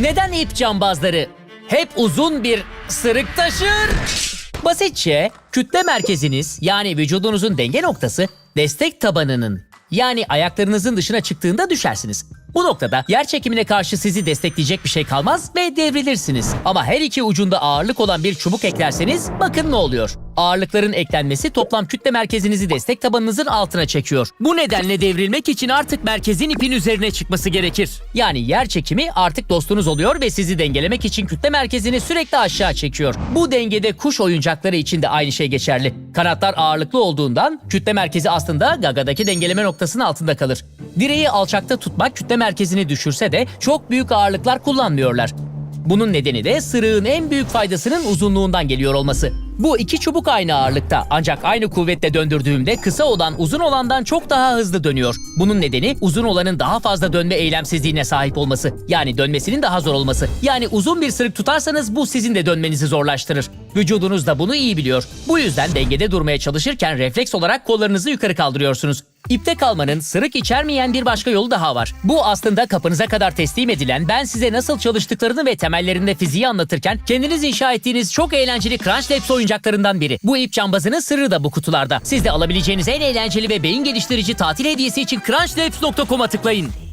Neden ip cambazları hep uzun bir sırık taşır? Basitçe kütle merkeziniz yani vücudunuzun denge noktası destek tabanının yani ayaklarınızın dışına çıktığında düşersiniz. Bu noktada yer çekimine karşı sizi destekleyecek bir şey kalmaz ve devrilirsiniz. Ama her iki ucunda ağırlık olan bir çubuk eklerseniz bakın ne oluyor. Ağırlıkların eklenmesi toplam kütle merkezinizi destek tabanınızın altına çekiyor. Bu nedenle devrilmek için artık merkezin ipin üzerine çıkması gerekir. Yani yer çekimi artık dostunuz oluyor ve sizi dengelemek için kütle merkezini sürekli aşağı çekiyor. Bu dengede kuş oyuncakları için de aynı şey geçerli. Kanatlar ağırlıklı olduğundan kütle merkezi aslında gagadaki dengeleme noktasının altında kalır. Direği alçakta tutmak kütle merkezini düşürse de çok büyük ağırlıklar kullanmıyorlar. Bunun nedeni de sırığın en büyük faydasının uzunluğundan geliyor olması. Bu iki çubuk aynı ağırlıkta ancak aynı kuvvetle döndürdüğümde kısa olan uzun olandan çok daha hızlı dönüyor. Bunun nedeni uzun olanın daha fazla dönme eylemsizliğine sahip olması. Yani dönmesinin daha zor olması. Yani uzun bir sırık tutarsanız bu sizin de dönmenizi zorlaştırır. Vücudunuz da bunu iyi biliyor. Bu yüzden dengede durmaya çalışırken refleks olarak kollarınızı yukarı kaldırıyorsunuz. İpte kalmanın sırık içermeyen bir başka yolu daha var. Bu aslında kapınıza kadar teslim edilen ben size nasıl çalıştıklarını ve temellerinde fiziği anlatırken kendiniz inşa ettiğiniz çok eğlenceli Crunch Labs oyuncaklarından biri. Bu ip cambazının sırrı da bu kutularda. Siz de alabileceğiniz en eğlenceli ve beyin geliştirici tatil hediyesi için crunchlabs.com'a tıklayın.